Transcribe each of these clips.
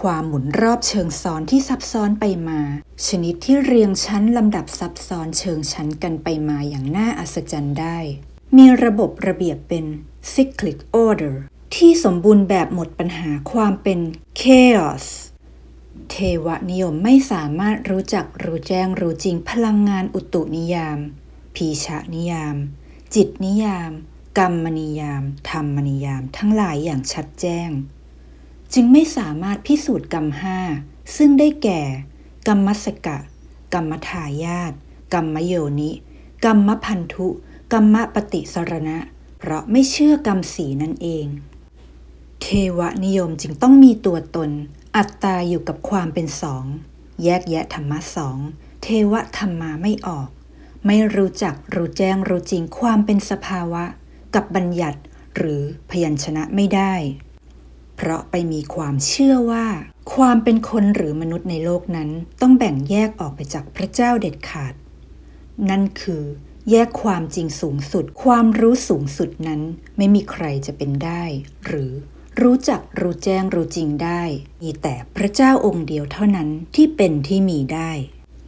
ความหมุนรอบเชิงซ้อนที่ซับซ้อนไปมา ชนิดที่เรียงชั้นลำดับซับซ้อนเชิงชั้นกันไปมาอย่างน่าอัศจรรย์ได้ มีระบบระเบียบเป็น cyclic order ที่สมบูรณ์แบบหมดปัญหาความเป็น chaos เทวนิยมไม่สามารถรู้จักรู้แจ้งรู้จริงพลังงานอุตุนิยาม พีชะนิยาม จิตนิยาม กรรมนิยาม ธรรมนิยาม ทั้งหลายอย่างชัดแจ้ง จึงไม่สามารถพิสูจน์กรรมห้าซึ่งได้แก่ กรรมสกะ กรรมทายาตกรรมโยนิ กรรมพันธุ กรรมปฏิสรณะ เพราะไม่เชื่อกรรมสีนั่นเอง เทวนิยมจึงต้องมีตัวตน อัตตาอยู่กับความเป็นสอง แยกแยะธรรมะสอง เทวธรรมาไม่ออก ไม่รู้จักรู้แจ้งรู้จริงความเป็นสภาวะ กับบัญญัติหรือพยัญชนะไม่ได้ เพราะไปมีความเชื่อว่า ความเป็นคนหรือมนุษย์ในโลกนั้น ต้องแบ่งแยกออกไปจากพระเจ้าเด็ดขาด นั่นคือ แยกความจริงสูงสุด ความรู้สูงสุดนั้น ไม่มีใครจะเป็นได้ หรือรู้จักรู้แจ้งรู้จริงได้ มีแต่พระเจ้าองค์เดียวเท่านั้นที่เป็นที่มีได้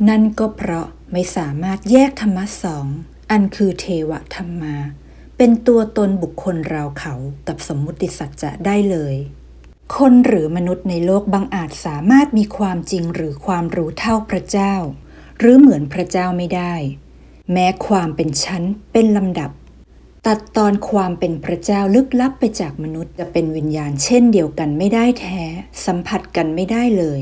นั่นก็เพราะไม่สามารถแยกธรรมะสอง อันคือเทวธรรมา เป็นตัวตนบุคคลเราเขากับสมมุติสัจจะได้เลย คนหรือมนุษย์ในโลกบางอาจสามารถมีความจริงหรือความรู้เท่าพระเจ้า หรือเหมือนพระเจ้าไม่ได้ แม้ความเป็นชั้นเป็นลำดับ ตัดตอนความเป็นพระเจ้าลึกลับไปจากมนุษย์จะเป็นวิญญาณเช่นเดียวกันไม่ได้แท้ สัมผัสกันไม่ได้เลย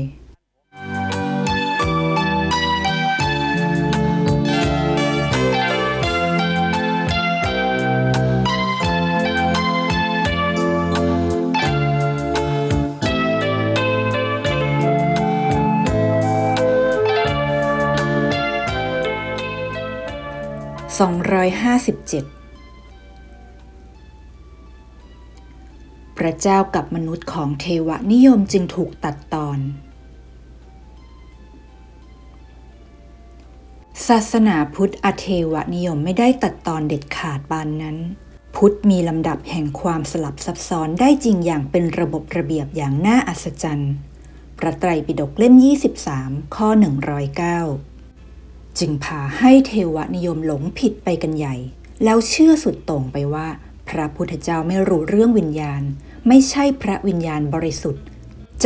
257 พระเจ้ากับมนุษย์ของเทวนิยมจึงถูกตัดตอน ศาสนาพุทธอเทวนิยมไม่ได้ตัดตอนเด็ดขาดปานนั้น พุทธมีลำดับแห่งความสลับซับซ้อนได้จริงอย่างเป็นระบบระเบียบอย่างน่าอัศจรรย์ พระไตรปิฎกเล่ม 23 ข้อ 109 จึงพาให้เทวนิยมหลงผิดไปกันใหญ่ แล้วเชื่อสุดโต่งไปว่า พระพุทธเจ้าไม่รู้เรื่องวิญญาณ ไม่ใช่พระวิญญาณบริสุทธิ์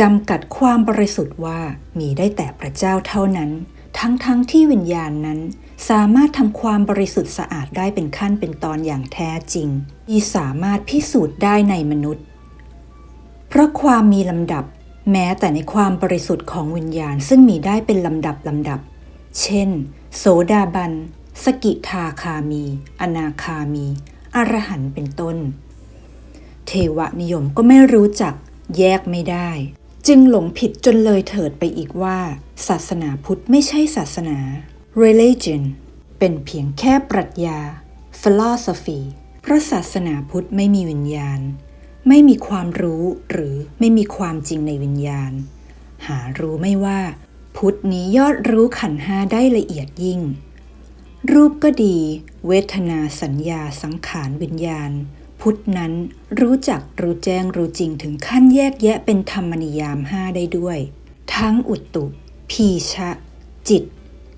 จำกัดความบริสุทธิ์ว่ามีได้แต่พระเจ้าเท่านั้น ทั้งๆทที่วิญญาณนั้น สามารถทำความบริสุทธิ์สะอาดได้เป็นขั้นเป็นตอนอย่างแท้จริง ที่สามารถพิสูจน์ได้ในมนุษย์ เพราะความมีลำดับ แม้แต่ในความบริสุทธิ์ของวิญญาณซึ่งมีได้เป็นลำดับลำดับ เช่น โสดาบัน สกิทาคามี อนาคามี อรหันต์เป็นต้น เทวนิยมก็ไม่รู้จัก แยกไม่ได้ จึงหลงผิดจนเลยเถิดไปอีกว่า ศาสนาพุทธไม่ใช่ศาสนา religion เป็นเพียงแค่ปรัชญา philosophy เพราะศาสนาพุทธไม่มีวิญญาณ ไม่มีความรู้หรือไม่มีความจริงในวิญญาณ หารู้ไม่ว่า พุทธนี้ยอดรู้ขันห้าได้ละเอียดยิ่ง รูปก็ดี เวทนาสัญญาสังขารวิญญาณ พุทธนั้นรู้จักรู้แจ้งรู้จริงถึงขั้นแยกแยะเป็นธรรมนิยามห้าได้ด้วย ทั้งอุตุพีชะ จิต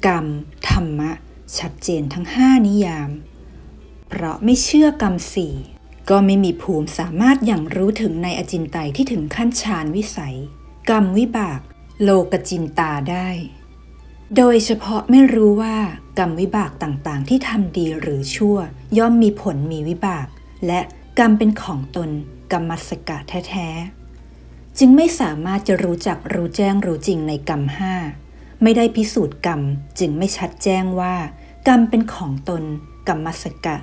กรรม ธรรมะ ชัดเจนทั้งห้านิยาม เพราะไม่เชื่อกรรมสี่ก็ไม่มีภูมิสามารถอย่างรู้ถึงในอจินไตยที่ถึงขั้นฌานวิสัย กรรมวิบาก โลกจินตาได้ โดยเฉพาะไม่รู้ว่ากรรมวิบากต่างๆ ที่ทำดีหรือชั่ว ย่อมมีผลมีวิบาก และกรรมเป็นของตนกรรมสกะแท้ๆ จึงไม่สามารถจะรู้จักรู้แจ้งรู้จริงในกรรมห้าไม่ได้พิสูจน์กรรมจึงไม่ชัดแจ้งว่า กรรมเป็นของตนกรรมสกะ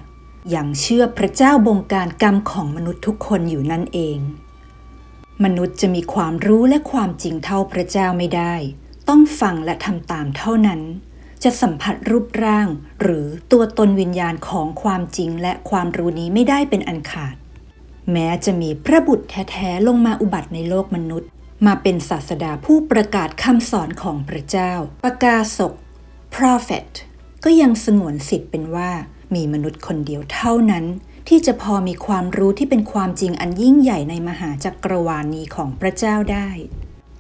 อย่างเชื่อพระเจ้าบงการกรรมของมนุษย์ทุกคนอยู่นั่นเอง มนุษย์จะมีความรู้และความจริงเท่าพระเจ้าไม่ได้ ต้องฟังและทำตามเท่านั้น จะสัมผัสรูปร่าง หรือตัวตนวิญญาณของความจริงและความรู้นี้ไม่ได้เป็นอันขาด แม้จะมีพระบุตรแท้ๆลงมาอุบัติในโลกมนุษย์ มาเป็นศาสดาผู้ประกาศคำสอนของพระเจ้า ประกาศก prophet ก็ยังสงวนสิทธิ์เป็นว่ามีมนุษย์คนเดียวเท่านั้น ที่จะพอมีความรู้ที่เป็นความจริงอันยิ่งใหญ่ในมหาจักรวาลนี้ของพระเจ้าได้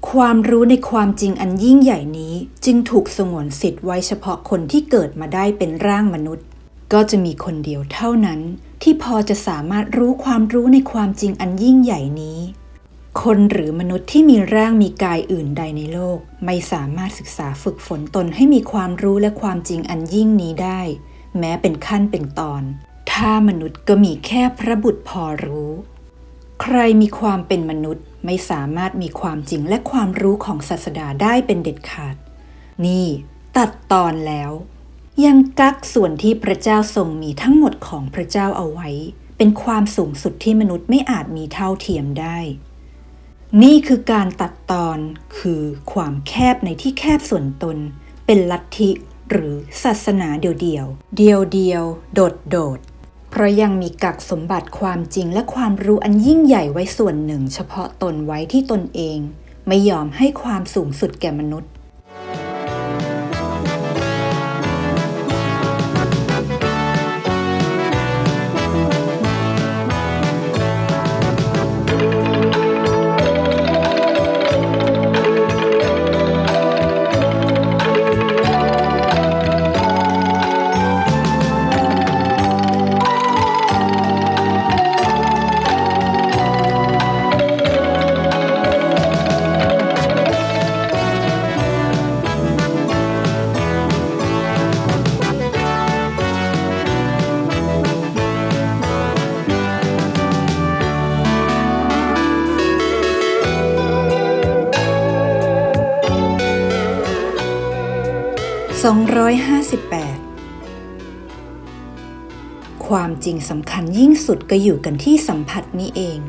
ความรู้ในความจริงอันยิ่งใหญ่นี้จึงถูกสงวนสิทธิ์ไว้เฉพาะคนที่เกิดมาได้เป็นร่างมนุษย์ ก็จะมีคนเดียวเท่านั้น ที่พอจะสามารถรู้ความรู้ในความจริงอันยิ่งใหญ่นี้ คนหรือมนุษย์ที่มีร่างมีกายอื่นใดในโลก ไม่สามารถศึกษาฝึกฝนตนให้มีความรู้และความจริงอันยิ่งนี้ได้ แม้เป็นขั้นเป็นตอน ถ้ามนุษย์ก็มีแค่พระบุตรพอรู้ ใครมีความเป็นมนุษย์ไม่สามารถมีความจริงและความรู้ของศาสดาได้เป็นเด็ดขาด นี่ตัดตอนแล้ว ยังกักส่วนที่พระเจ้าทรงมีทั้งหมดของพระเจ้าเอาไว้ เป็นความสูงสุดที่มนุษย์ไม่อาจมีเท่าเทียมได้ นี่คือการตัดตอนคือความแคบในที่แคบส่วนตน เป็นลัทธิหรือศาสนาเดียวๆ เดียวเดียวโดดโดดๆ เพราะยังมีกักสมบัติความจริงและความรู้อันยิ่งใหญ่ไว้ส่วนหนึ่ง เฉพาะตนไว้ที่ตนเอง ไม่ยอมให้ความสูงสุดแก่มนุษย์ 258 ความจริงสำคัญยิ่งสุดก็อยู่กันที่สัมผัสนี้เอง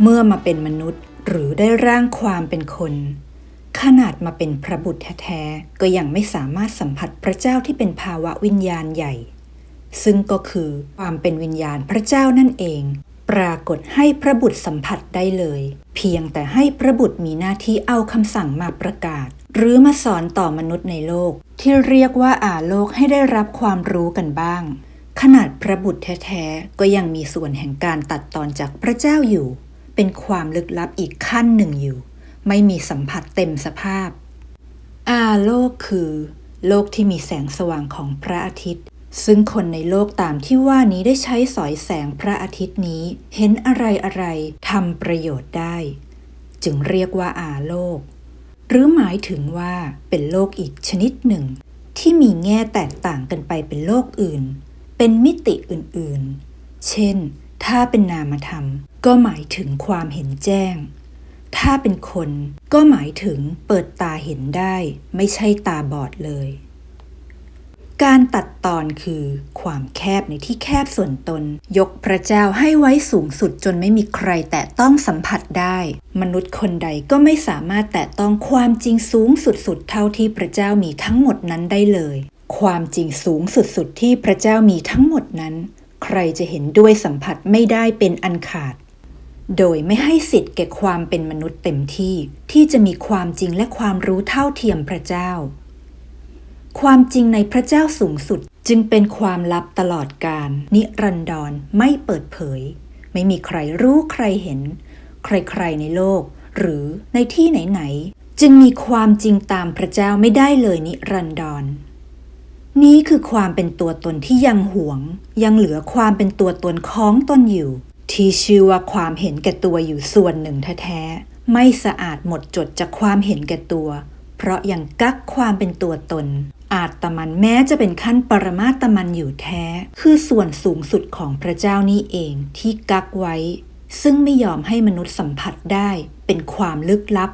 เมื่อมาเป็นมนุษย์หรือได้ร่างความเป็นคน ขนาดมาเป็นพระบุตรแท้ๆก็ยังไม่สามารถสัมผัสพระเจ้าที่เป็นภาวะวิญญาณใหญ่ ซึ่งก็คือความเป็นวิญญาณพระเจ้านั่นเอง ปรากฏให้พระบุตรสัมผัสได้เลย เพียงแต่ให้พระบุตรมีหน้าที่เอาคำสั่งมาประกาศ หรือมาสอนต่อมนุษย์ในโลก ที่เรียกว่าอาโลกให้ได้รับความรู้กันบ้าง ขนาดพระบุตรแท้ๆ ก็ยังมีส่วนแห่งการตัดตอนจากพระเจ้าอยู่ เป็นความลึกลับอีกขั้นหนึ่งอยู่ ไม่มีสัมผัสเต็มสภาพ อาโลกคือ โลกที่มีแสงสว่างของพระอาทิตย์ ซึ่งคนในโลกตามที่ว่านี้ได้ใช้สอยแสงพระอาทิตย์นี้ เห็นอะไรอะไรทำประโยชน์ได้ จึงเรียกว่าอาโลก หรือหมายถึงว่าเป็นโลกอีกชนิดหนึ่ง ที่มีแง่แตกต่างกันไปเป็นโลกอื่น เป็นมิติอื่นๆ เช่น ถ้าเป็นนามธรรม ก็หมายถึงความเห็นแจ้ง ถ้าเป็นคนก็หมายถึงเปิดตาเห็นได้ ไม่ใช่ตาบอดเลย การตัดตอนคือความแคบในที่แคบส่วนตน ยกพระเจ้าให้ไว้สูงสุดจนไม่มีใครแตะต้องสัมผัสได้ มนุษย์คนใดก็ไม่สามารถแตะต้องความจริงสูงสุดๆเท่าที่พระเจ้ามีทั้งหมดนั้นได้เลย ความจริงสูงสุดๆที่พระเจ้ามีทั้งหมดนั้น ใครจะเห็นด้วยสัมผัสไม่ได้เป็นอันขาด โดยไม่ให้สิทธิ์แก่ความเป็นมนุษย์เต็มที่ ที่จะมีความจริงและความรู้เท่าเทียมพระเจ้า ความจริงในพระเจ้าสูงสุดจึงเป็นความลับตลอดกาลนิรันดรไม่เปิดเผย ไม่มีใครรู้ใครเห็น ใครๆในโลก หรือในที่ไหนๆจึงมีความจริงตามพระเจ้าไม่ได้เลยนิรันดรนี้คือความเป็นตัวตนที่ยังหวง ยังเหลือความเป็นตัวตนของตนอยู่ ที่ชื่อว่าความเห็นแก่ตัวอยู่ส่วนหนึ่งแท้ๆไม่สะอาดหมดจดจากความเห็นแก่ตัว เพราะยังกักความเป็นตัวตนอาตมันแม้จะเป็นขั้นปรมาตมันอยู่แท้ คือส่วนสูงสุดของพระเจ้านี่เองที่กักไว้ ซึ่งไม่ยอมให้มนุษย์สัมผัสได้ เป็นความลึกลับ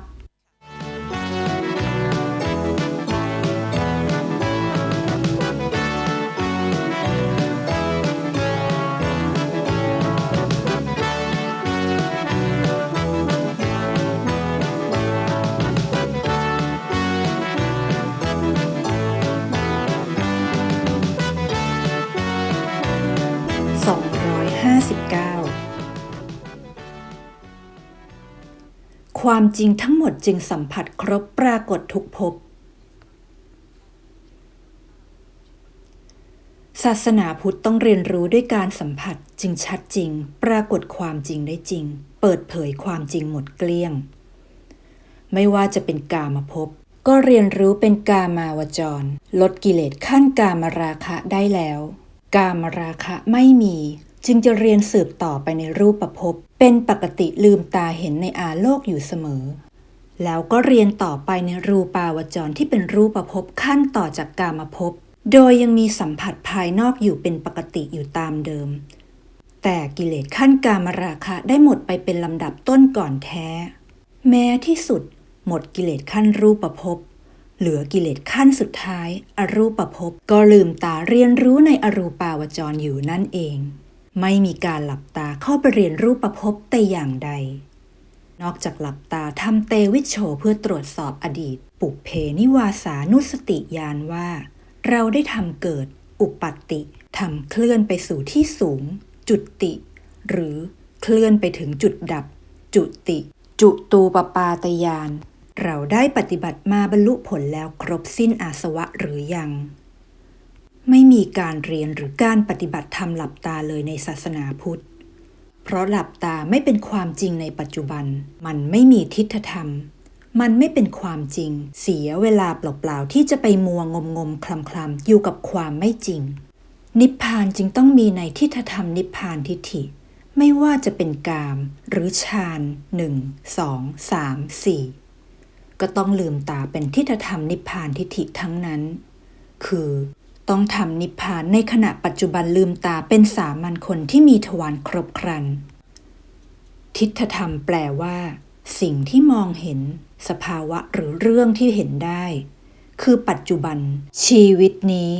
ความจริงทั้งหมดจึงสัมผัสครบปรากฏทุกภพ ศาสนาพุทธต้องเรียนรู้ด้วยการสัมผัสจึงชัดจริง ปรากฏความจริงได้จริง เปิดเผยความจริงหมดเกลี้ยง ไม่ว่าจะเป็นกามภพก็เรียนรู้เป็นกามาวจร ลดกิเลสขั้นกามราคะได้แล้ว กามราคะไม่มี จึงจะเรียนสืบต่อไปในรูปภพบเป็นปกติลืมตาเห็นในอาโลกอยู่เสมอ แล้วก็เรียนต่อไปในรูปาวจรที่เป็นรูปภพบขั้นต่อจากกามภพโดยยังมีสัมผัสภายนอกอยู่เป็นปกติอยู่ตามเดิม แต่กิเลสขั้นกามราคะได้หมดไปเป็นลำดับต้นก่อนแท้ แม้ที่สุด หมดกิเลสขั้นรูปภพเหลือกิเลสขั้นสุดท้าย อรูปภพก็ลืมตาเรียนรู้ในอรูปาวจรอยู่นั่นเอง ไม่มีการหลับตาเข้าไปเรียนรูปภพแต่อย่างใด นอกจากหลับตาทำเตวิชโชเพื่อตรวจสอบอดีต ปุเพนิวาสานุสติญาณว่า เราได้ทำเกิด อุปัตติทำเคลื่อนไปสู่ที่สูง จุติ หรือเคลื่อนไปถึงจุดดับ จุติ จุตูปปาตยาน เราได้ปฏิบัติมาบรรลุผลแล้วครบสิ้นอาสวะหรือยัง ไม่มีการเรียนหรือการปฏิบัติธรรมหลับตาเลยในศาสนาพุทธ เพราะหลับตาไม่เป็นความจริงในปัจจุบัน มันไม่มีทิฏฐธรรม มันไม่เป็นความจริง เสียเวลาเปล่าๆที่จะไปมัวงมงมคลำคลำอยู่กับความไม่จริง นิพพานจึงต้องมีในทิฏฐธรรมนิพพานทิฏฐิ ไม่ว่าจะเป็นกาม หรือฌานหนึ่งสองสามสี่ก็ต้องลืมตาเป็นทิฏฐธรรมนิพพานทิฏฐิทั้งนั้น คือ ต้องทำนิพพานในขณะปัจจุบันลืมตาเป็นสามัญคนที่มีทวารครบครัน ทิฏฐธรรมแปลว่า สิ่งที่มองเห็น สภาวะหรือเรื่องที่เห็นได้ คือปัจจุบัน ชีวิตนี้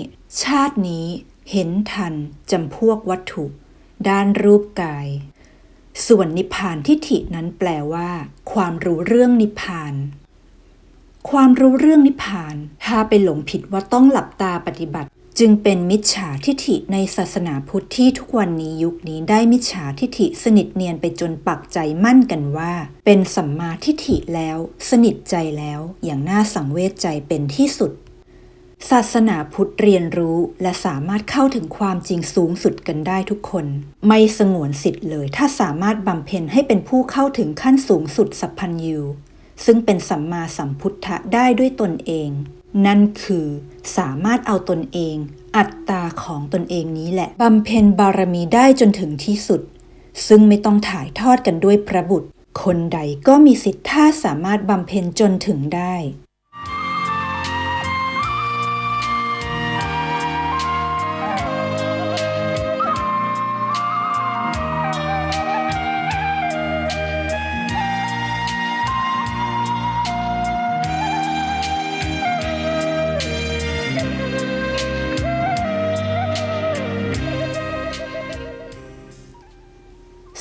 ชาตินี้ เห็นทันจำพวกวัตถุ ด้านรูปกาย ส่วนนิพพานทิฏฐินั้นแปลว่า ความรู้เรื่องนิพพานความรู้เรื่องนิพพาน ถ้าไปหลงผิดว่าต้องหลับตาปฏิบัติ จึงเป็นมิจฉาทิฐิในศาสนาพุทธที่ทุกวันนี้ยุคนี้ได้มิจฉาทิฐิสนิทเนียนไปจนปักใจมั่นกันว่า เป็นสัมมาทิฐิแล้ว สนิทใจแล้วอย่างน่าสังเวชใจเป็นที่สุด ศาสนาพุทธเรียนรู้และสามารถเข้าถึงความจริงสูงสุดกันได้ทุกคน ไม่สงวนสิทธิ์เลยถ้าสามารถบำเพ็ญให้เป็นผู้เข้าถึงขั้นสูงสุดสัพพัญญูซึ่งเป็นสัมมาสัมพุทธะได้ด้วยตนเอง นั่นคือสามารถเอาตนเอง อัตตาของตนเองนี้แหละบำเพ็ญบารมีได้จนถึงที่สุด ซึ่งไม่ต้องถ่ายทอดกันด้วยพระบุตร คนใดก็มีสิทธิ์ถ้าสามารถบำเพ็ญจนถึงได้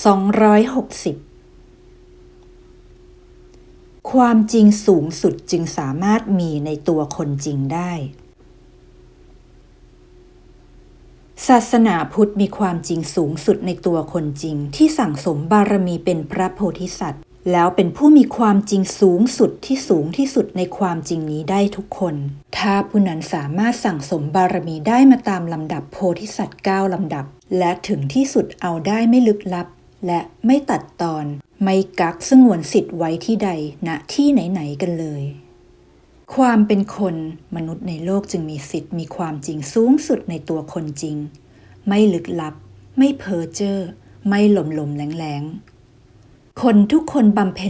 260 ความจริงสูงสุดจึงสามารถมีในตัวคนจริงได้ ศาสนาพุทธมีความจริงสูงสุดในตัวคนจริง ที่สั่งสมบารมีเป็นพระโพธิสัตว์ แล้วเป็นผู้มีความจริงสูงสุดที่สูงที่สุดในความจริงนี้ได้ทุกคน ถ้าผู้นั้นสามารถสั่งสมบารมีได้มาตามลำดับโพธิสัตว์9ลำดับและถึงที่สุดเอาได้ไม่ลึกลับ และไม่ตัดตอนไม่กักสงวนสิทธิ์ไว้ที่ใดณที่ไหนๆกันเลย ความเป็นคนมนุษย์ในโลกจึงมีสิทธิ์มีความจริงสูงสุดในตัวคนจริง ไม่ลึกลับ ไม่เพ้อเจ้อไม่หลมหลมแหลงแหลงคนทุกคนบำเพ็ญ